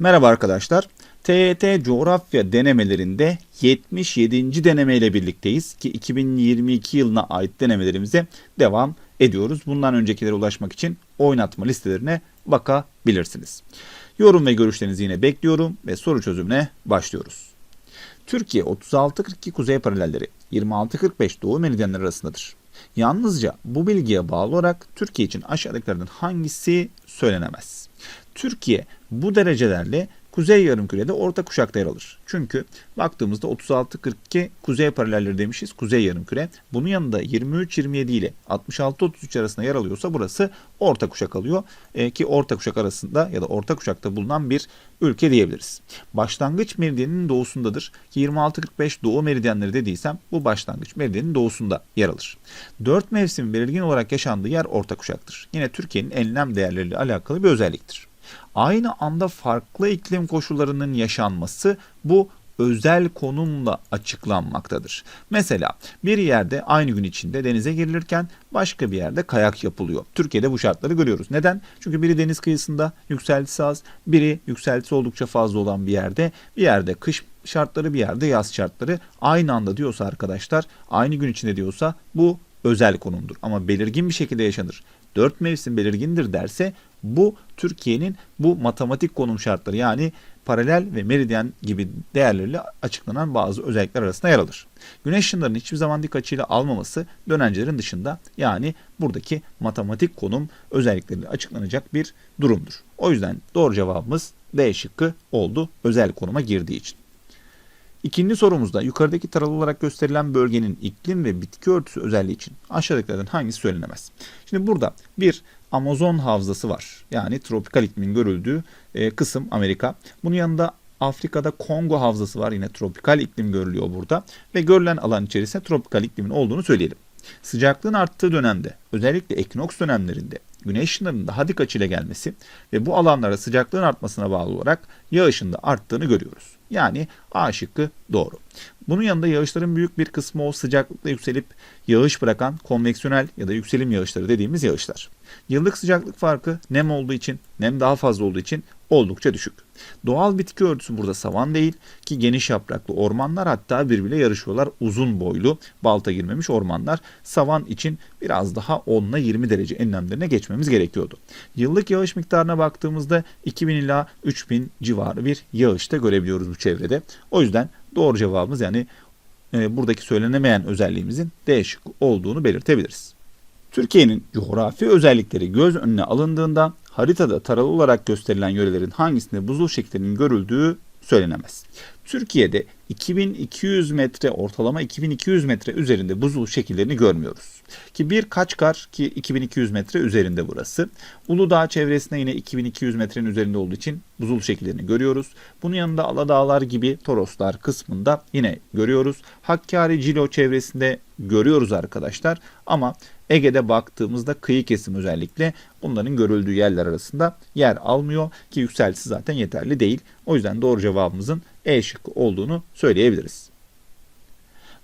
Merhaba arkadaşlar. TYT coğrafya denemelerinde 77. deneme ile birlikteyiz ki 2022 yılına ait denemelerimize devam ediyoruz. Bundan öncekilere ulaşmak için oynatma listelerine bakabilirsiniz. Yorum ve görüşlerinizi yine bekliyorum ve soru çözümüne başlıyoruz. Türkiye 36-42 kuzey paralelleri 26-45 doğu meridyenleri arasındadır. Yalnızca bu bilgiye bağlı olarak Türkiye için aşağıdakilerden hangisi söylenemez? Türkiye bu derecelerle kuzey yarımkürede orta kuşakta yer alır. Çünkü baktığımızda 36-42 kuzey paralelleri demişiz kuzey yarımküre. Bunun yanında 23-27 ile 66-33 arasında yer alıyorsa burası orta kuşak alıyor. E, ki orta kuşak arasında ya da orta kuşakta bulunan bir ülke diyebiliriz. Başlangıç meridyeninin doğusundadır. Ki 26-45 doğu meridyenleri dediysem bu başlangıç meridyenin doğusunda yer alır. Dört mevsim belirgin olarak yaşandığı yer orta kuşaktır. Yine Türkiye'nin enlem değerleriyle alakalı bir özelliktir aynı anda farklı iklim koşullarının yaşanması bu özel konumla açıklanmaktadır. Mesela bir yerde aynı gün içinde denize girilirken başka bir yerde kayak yapılıyor. Türkiye'de bu şartları görüyoruz. Neden? Çünkü biri deniz kıyısında yükseltisi az, biri yükseltisi oldukça fazla olan bir yerde, bir yerde kış şartları, bir yerde yaz şartları aynı anda diyorsa arkadaşlar, aynı gün içinde diyorsa bu özel konumdur. Ama belirgin bir şekilde yaşanır. Dört mevsim belirgindir derse bu Türkiye'nin bu matematik konum şartları yani paralel ve meridyen gibi değerlerle açıklanan bazı özellikler arasında yer alır. Güneş ışınlarının hiçbir zaman dik açıyla almaması dönencelerin dışında yani buradaki matematik konum özellikleriyle açıklanacak bir durumdur. O yüzden doğru cevabımız D şıkkı oldu özel konuma girdiği için. İkinci sorumuzda yukarıdaki taralı olarak gösterilen bölgenin iklim ve bitki örtüsü özelliği için aşağıdakilerden hangisi söylenemez? Şimdi burada bir Amazon havzası var. Yani tropikal iklimin görüldüğü e, kısım Amerika. Bunun yanında Afrika'da Kongo havzası var. Yine tropikal iklim görülüyor burada. Ve görülen alan içerisinde tropikal iklimin olduğunu söyleyelim. Sıcaklığın arttığı dönemde özellikle ekinoks dönemlerinde güneş ışınlarının daha dik açıyla gelmesi ve bu alanlara sıcaklığın artmasına bağlı olarak yağışın da arttığını görüyoruz. Yani A şıkkı doğru. Bunun yanında yağışların büyük bir kısmı o sıcaklıkla yükselip yağış bırakan konveksiyonel ya da yükselim yağışları dediğimiz yağışlar. Yıllık sıcaklık farkı nem olduğu için, nem daha fazla olduğu için oldukça düşük. Doğal bitki örtüsü burada savan değil ki geniş yapraklı ormanlar hatta birbiriyle yarışıyorlar. Uzun boylu balta girmemiş ormanlar savan için biraz daha 10 ile 20 derece enlemlerine geçmemiz gerekiyordu. Yıllık yağış miktarına baktığımızda 2000 ila 3000 civarı bir yağış görebiliyoruz bu çevrede. O yüzden doğru cevabımız yani e, buradaki söylenemeyen özelliğimizin D şıkkı olduğunu belirtebiliriz. Türkiye'nin coğrafi özellikleri göz önüne alındığında haritada taralı olarak gösterilen yörelerin hangisinde buzul şeklinin görüldüğü söylenemez. Türkiye'de 2200 metre ortalama 2200 metre üzerinde buzul şekillerini görmüyoruz. Ki bir Kaçkar ki 2200 metre üzerinde burası. Uludağ çevresinde yine 2200 metrenin üzerinde olduğu için buzul şekillerini görüyoruz. Bunun yanında Aladağlar gibi Toroslar kısmında yine görüyoruz. Hakkari Cilo çevresinde görüyoruz arkadaşlar. Ama Ege'de baktığımızda kıyı kesim özellikle bunların görüldüğü yerler arasında yer almıyor ki yükseltisi zaten yeterli değil. O yüzden doğru cevabımızın E şıkkı olduğunu söyleyebiliriz.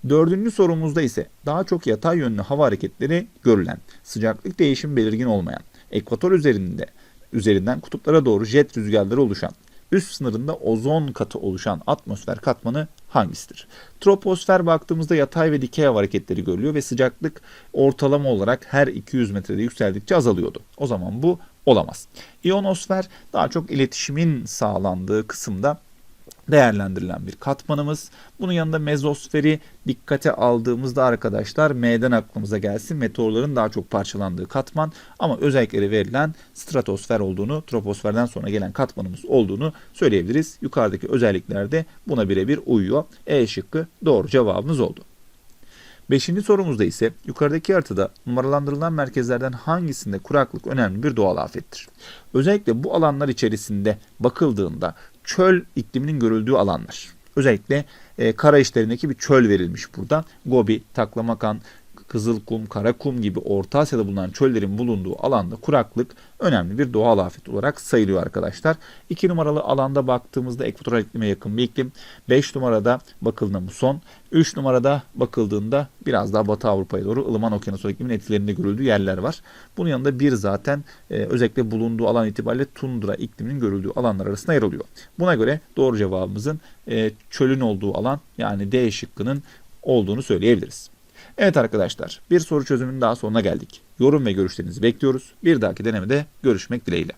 Dördüncü sorumuzda ise daha çok yatay yönlü hava hareketleri görülen, sıcaklık değişimi belirgin olmayan, ekvator üzerinde üzerinden kutuplara doğru jet rüzgarları oluşan, üst sınırında ozon katı oluşan atmosfer katmanı hangisidir? Troposfer baktığımızda yatay ve dikey hava hareketleri görülüyor ve sıcaklık ortalama olarak her 200 metrede yükseldikçe azalıyordu. O zaman bu olamaz. İyonosfer daha çok iletişimin sağlandığı kısımda değerlendirilen bir katmanımız. Bunun yanında mezosferi dikkate aldığımızda arkadaşlar M'den aklımıza gelsin. Meteorların daha çok parçalandığı katman ama özellikleri verilen stratosfer olduğunu, troposferden sonra gelen katmanımız olduğunu söyleyebiliriz. Yukarıdaki özellikler de buna birebir uyuyor. E şıkkı doğru cevabımız oldu. Beşinci sorumuzda ise yukarıdaki haritada numaralandırılan merkezlerden hangisinde kuraklık önemli bir doğal afettir? Özellikle bu alanlar içerisinde bakıldığında çöl ikliminin görüldüğü alanlar. Özellikle e, kara işlerindeki bir çöl verilmiş burada. Gobi, Taklamakan, Kızılkum, Karakum gibi Orta Asya'da bulunan çöllerin bulunduğu alanda kuraklık önemli bir doğal afet olarak sayılıyor arkadaşlar. 2 numaralı alanda baktığımızda ekvatoral iklime yakın bir iklim. 5 numarada bakıldığında muson. 3 numarada bakıldığında biraz daha Batı Avrupa'ya doğru ılıman okyanus iklimin etkilerinde görüldüğü yerler var. Bunun yanında bir zaten e, özellikle bulunduğu alan itibariyle tundra ikliminin görüldüğü alanlar arasında yer alıyor. Buna göre doğru cevabımızın e, çölün olduğu alan yani D şıkkının olduğunu söyleyebiliriz. Evet arkadaşlar bir soru çözümünün daha sonuna geldik. Yorum ve görüşlerinizi bekliyoruz. Bir dahaki denemede görüşmek dileğiyle.